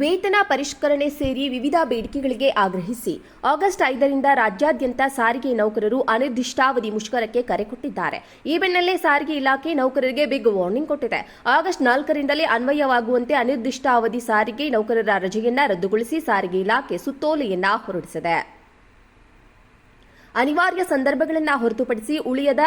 ವೇತನ ಪರಿಷ್ಕರಣೆ ಸೇರಿ ವಿವಿಧ ಬೇಡಿಕೆಗಳಿಗೆ ಆಗ್ರಹಿಸಿ ಆಗಸ್ಟ್ ಐದರಿಂದ ರಾಜ್ಯಾದ್ಯಂತ ಸಾರಿಗೆ ನೌಕರರು ಅನಿರ್ದಿಷ್ಟಾವಧಿ ಮುಷ್ಕರಕ್ಕೆ ಕರೆ ಕೊಟ್ಟಿದ್ದಾರೆ. ಈ ಬೆನ್ನಲ್ಲೇ ಸಾರಿಗೆ ಇಲಾಖೆ ನೌಕರರಿಗೆ ಬಿಗ್ ವಾರ್ನಿಂಗ್ ಕೊಟ್ಟಿದೆ. ಆಗಸ್ಟ್ ನಾಲ್ಕರಿಂದಲೇ ಅನ್ವಯವಾಗುವಂತೆ ಅನಿರ್ದಿಷ್ಟಾವಧಿ ಸಾರಿಗೆ ನೌಕರರ ರಜೆಯನ್ನ ರದ್ದುಗೊಳಿಸಿ ಸಾರಿಗೆ ಇಲಾಖೆ ಸುತ್ತೋಲೆಯನ್ನ ಹೊರಡಿಸಿದೆ. ಅನಿವಾರ್ಯ ಸಂದರ್ಭಗಳನ್ನು ಹೊರತುಪಡಿಸಿ ಉಳಿಯದ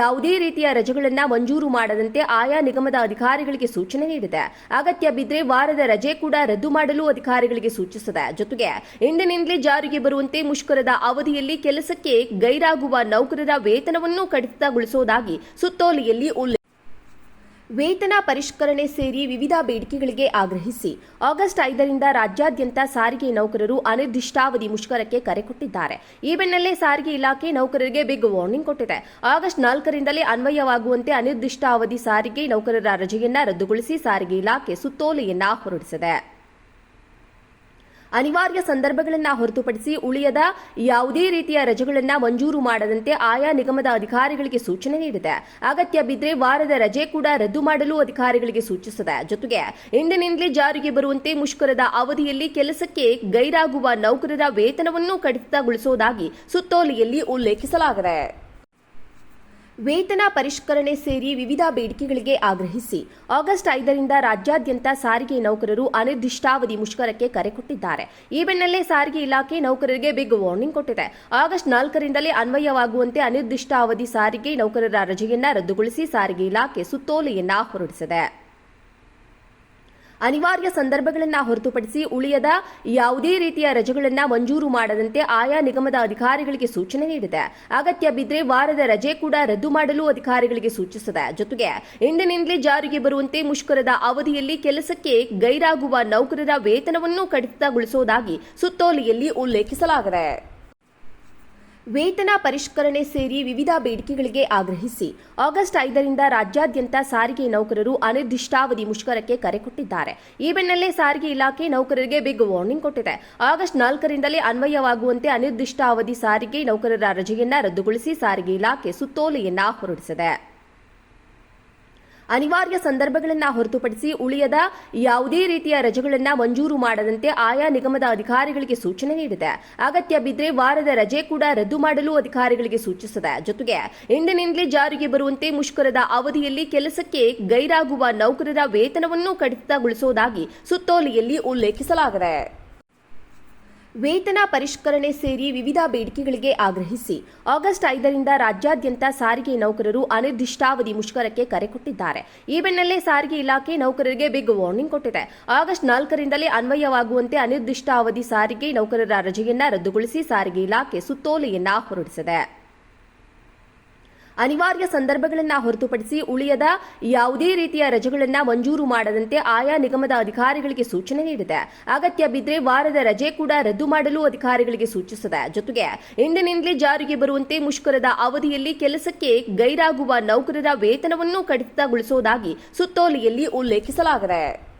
ಯಾವುದೇ ರೀತಿಯ ರಜೆಗಳನ್ನು ಮಂಜೂರು ಮಾಡದಂತೆ ಆಯಾ ನಿಗಮದ ಅಧಿಕಾರಿಗಳಿಗೆ ಸೂಚನೆ ನೀಡಿದೆ. ಅಗತ್ಯ ಬಿದ್ದರೆ ವಾರದ ರಜೆ ಕೂಡ ರದ್ದು ಮಾಡಲು ಅಧಿಕಾರಿಗಳಿಗೆ ಸೂಚಿಸಿದೆ. ಜೊತೆಗೆ ಇಂದಿನಿಂದಲೇ ಜಾರಿಗೆ ಬರುವಂತೆ ಮುಷ್ಕರದ ಅವಧಿಯಲ್ಲಿ ಕೆಲಸಕ್ಕೆ ಗೈರಾಗುವ ನೌಕರರ ವೇತನವನ್ನು ಕಡಿತಗೊಳಿಸುವುದಾಗಿ ಸುತ್ತೋಲೆಯಲ್ಲಿ ಉಲ್ಲೇಖ ವೇತನ ಪರಿಷ್ಕರಣೆ ಸೇರಿ ವಿವಿಧ ಬೇಡಿಕೆಗಳಿಗೆ ಆಗ್ರಹಿಸಿ ಆಗಸ್ಟ್ ಐದರಿಂದ ರಾಜ್ಯಾದ್ಯಂತ ಸಾರಿಗೆ ನೌಕರರು ಅನಿರ್ದಿಷ್ಟಾವಧಿ ಮುಷ್ಕರಕ್ಕೆ ಕರೆ ಕೊಟ್ಟಿದ್ದಾರೆ. ಈ ಬೆನ್ನಲ್ಲೇ ಸಾರಿಗೆ ಇಲಾಖೆ ನೌಕರರಿಗೆ ಬಿಗ್ ವಾರ್ನಿಂಗ್ ಕೊಟ್ಟಿದೆ. ಆಗಸ್ಟ್ ನಾಲ್ಕರಿಂದಲೇ ಅನ್ವಯವಾಗುವಂತೆ ಅನಿರ್ದಿಷ್ಟಾವಧಿ ಸಾರಿಗೆ ನೌಕರರ ರಜೆಯನ್ನ ರದ್ದುಗೊಳಿಸಿ ಸಾರಿಗೆ ಇಲಾಖೆ ಸುತ್ತೋಲೆಯನ್ನ ಹೊರಡಿಸಿದೆ. ಅನಿವಾರ್ಯ ಸಂದರ್ಭಗಳನ್ನು ಹೊರತುಪಡಿಸಿ ಉಳಿಯದ ಯಾವುದೇ ರೀತಿಯ ರಜೆಗಳನ್ನು ಮಂಜೂರು ಮಾಡದಂತೆ ಆಯಾ ನಿಗಮದ ಅಧಿಕಾರಿಗಳಿಗೆ ಸೂಚನೆ ನೀಡಿದೆ. ಅಗತ್ಯ ಬಿದ್ದರೆ ವಾರದ ರಜೆ ಕೂಡ ರದ್ದು ಮಾಡಲು ಅಧಿಕಾರಿಗಳಿಗೆ ಸೂಚಿಸಿದೆ. ಜೊತೆಗೆ ಇಂದಿನಿಂದಲೇ ಜಾರಿಗೆ ಬರುವಂತೆ ಮುಷ್ಕರದ ಅವಧಿಯಲ್ಲಿ ಕೆಲಸಕ್ಕೆ ಗೈರಾಗುವ ನೌಕರರ ವೇತನವನ್ನು ಕಡಿತಗೊಳಿಸುವುದಾಗಿ ಸುತ್ತೋಲೆಯಲ್ಲಿ ಉಲ್ಲೇಖಿಸಲಾಗಿದೆ. ವೇತನ ಪರಿಷ್ಕರಣೆ ಸೇರಿ ವಿವಿಧ ಬೇಡಿಕೆಗಳಿಗೆ ಆಗ್ರಹಿಸಿ ಆಗಸ್ಟ್ ಐದರಿಂದ ರಾಜ್ಯಾದ್ಯಂತ ಸಾರಿಗೆ ನೌಕರರು ಅನಿರ್ದಿಷ್ಟಾವಧಿ ಮುಷ್ಕರಕ್ಕೆ ಕರೆ ಕೊಟ್ಟಿದ್ದಾರೆ. ಈ ಬೆನ್ನಲ್ಲೇ ಸಾರಿಗೆ ಇಲಾಖೆ ನೌಕರರಿಗೆ ಬಿಗ್ ವಾರ್ನಿಂಗ್ ಕೊಟ್ಟಿದೆ. ಆಗಸ್ಟ್ ನಾಲ್ಕರಿಂದಲೇ ಅನ್ವಯವಾಗುವಂತೆ ಅನಿರ್ದಿಷ್ಟಾವಧಿ ಸಾರಿಗೆ ನೌಕರರ ರಜೆಯನ್ನ ರದ್ದುಗೊಳಿಸಿ ಸಾರಿಗೆ ಇಲಾಖೆ ಸುತ್ತೋಲೆಯನ್ನ ಹೊರಡಿಸಿದೆ. ಅನಿವಾರ್ಯ ಸಂದರ್ಭಗಳನ್ನು ಹೊರತುಪಡಿಸಿ ಉಳಿಯದ ಯಾವುದೇ ರೀತಿಯ ರಜೆಗಳನ್ನು ಮಂಜೂರು ಮಾಡದಂತೆ ಆಯಾ ನಿಗಮದ ಅಧಿಕಾರಿಗಳಿಗೆ ಸೂಚನೆ ನೀಡಿದೆ. ಅಗತ್ಯ ಬಿದ್ದರೆ ವಾರದ ರಜೆ ಕೂಡ ರದ್ದು ಮಾಡಲು ಅಧಿಕಾರಿಗಳಿಗೆ ಸೂಚಿಸಿದೆ. ಜೊತೆಗೆ ಇಂದಿನಿಂದಲೇ ಜಾರಿಗೆ ಬರುವಂತೆ ಮುಷ್ಕರದ ಅವಧಿಯಲ್ಲಿ ಕೆಲಸಕ್ಕೆ ಗೈರಾಗುವ ನೌಕರರ ವೇತನವನ್ನು ಕಡಿತಗೊಳಿಸುವುದಾಗಿ ಸುತ್ತೋಲೆಯಲ್ಲಿ ಉಲ್ಲೇಖಿಸಲಾಗಿದೆ. ವೇತನ ಪರಿಷ್ಕರಣೆ ಸೇರಿ ವಿವಿಧ ಬೇಡಿಕೆಗಳಿಗೆ ಆಗ್ರಹಿಸಿ ಆಗಸ್ಟ್ ಐದರಿಂದ ರಾಜ್ಯಾದ್ಯಂತ ಸಾರಿಗೆ ನೌಕರರು ಅನಿರ್ದಿಷ್ಟಾವಧಿ ಮುಷ್ಕರಕ್ಕೆ ಕರೆ ಕೊಟ್ಟಿದ್ದಾರೆ. ಈ ಬೆನ್ನಲ್ಲೇ ಸಾರಿಗೆ ಇಲಾಖೆ ನೌಕರರಿಗೆ ಬಿಗ್ ವಾರ್ನಿಂಗ್ ಕೊಟ್ಟಿದೆ. ಆಗಸ್ಟ್ ನಾಲ್ಕರಿಂದಲೇ ಅನ್ವಯವಾಗುವಂತೆ ಅನಿರ್ದಿಷ್ಟಾವಧಿ ಸಾರಿಗೆ ನೌಕರರ ರಜೆಯನ್ನ ರದ್ದುಗೊಳಿಸಿ ಸಾರಿಗೆ ಇಲಾಖೆ ಸುತ್ತೋಲೆಯನ್ನ ಹೊರಡಿಸಿದೆ. ಅನಿವಾರ್ಯ ಸಂದರ್ಭಗಳನ್ನು ಹೊರತುಪಡಿಸಿ ಉಳಿಯದ ಯಾವುದೇ ರೀತಿಯ ರಜೆಗಳನ್ನು ಮಂಜೂರು ಮಾಡದಂತೆ ಆಯಾ ನಿಗಮದ ಅಧಿಕಾರಿಗಳಿಗೆ ಸೂಚನೆ ನೀಡಿದೆ. ಅಗತ್ಯ ಬಿದ್ದರೆ ವಾರದ ರಜೆ ಕೂಡ ರದ್ದು ಮಾಡಲು ಅಧಿಕಾರಿಗಳಿಗೆ ಸೂಚಿಸಿದೆ. ಜೊತೆಗೆ ಇಂದಿನಿಂದಲೇ ಜಾರಿಗೆ ಬರುವಂತೆ ಮುಷ್ಕರದ ಅವಧಿಯಲ್ಲಿ ಕೆಲಸಕ್ಕೆ ಗೈರಾಗುವ ನೌಕರರ ವೇತನವನ್ನು ಕಡಿತಗೊಳಿಸುವುದಾಗಿ ಸುತ್ತೋಲೆಯಲ್ಲಿ ಉಲ್ಲೇಖಿಸಲಾಗಿದೆ. ವೇತನ ಪರಿಷ್ಕರಣೆ ಸೇರಿ ವಿವಿಧ ಬೇಡಿಕೆಗಳಿಗೆ ಆಗ್ರಹಿಸಿ ಆಗಸ್ಟ್ ಐದರಿಂದ ರಾಜ್ಯಾದ್ಯಂತ ಸಾರಿಗೆ ನೌಕರರು ಅನಿರ್ದಿಷ್ಟಾವಧಿ ಮುಷ್ಕರಕ್ಕೆ ಕರೆ ಕೊಟ್ಟಿದ್ದಾರೆ. ಈ ಬೆನ್ನಲ್ಲೇ ಸಾರಿಗೆ ಇಲಾಖೆ ನೌಕರರಿಗೆ ಬಿಗ್ ವಾರ್ನಿಂಗ್ ಕೊಟ್ಟಿದೆ. ಆಗಸ್ಟ್ ನಾಲ್ಕರಿಂದಲೇ ಅನ್ವಯವಾಗುವಂತೆ ಅನಿರ್ದಿಷ್ಟಾವಧಿ ಸಾರಿಗೆ ನೌಕರರ ರಜೆಯನ್ನ ರದ್ದುಗೊಳಿಸಿ ಸಾರಿಗೆ ಇಲಾಖೆ ಸುತ್ತೋಲೆಯನ್ನ ಹೊರಡಿಸಿದೆ. ಅನಿವಾರ್ಯ ಸಂದರ್ಭಗಳನ್ನು ಹೊರತುಪಡಿಸಿ ಉಳಿಯದ ಯಾವುದೇ ರೀತಿಯ ರಜೆಗಳನ್ನು ಮಂಜೂರು ಮಾಡದಂತೆ ಆಯಾ ನಿಗಮದ ಅಧಿಕಾರಿಗಳಿಗೆ ಸೂಚನೆ ನೀಡಿದೆ. ಅಗತ್ಯ ಬಿದ್ದರೆ ವಾರದ ರಜೆ ಕೂಡ ರದ್ದು ಮಾಡಲು ಅಧಿಕಾರಿಗಳಿಗೆ ಸೂಚಿಸಿದೆ. ಜೊತೆಗೆ ಇಂದಿನಿಂದಲೇ ಜಾರಿಗೆ ಬರುವಂತೆ ಮುಷ್ಕರದ ಅವಧಿಯಲ್ಲಿ ಕೆಲಸಕ್ಕೆ ಗೈರಾಗುವ ನೌಕರರ ವೇತನವನ್ನು ಕಡಿತಗೊಳಿಸುವುದಾಗಿ ಸುತ್ತೋಲೆಯಲ್ಲಿ ಉಲ್ಲೇಖಿಸಲಾಗಿದೆ.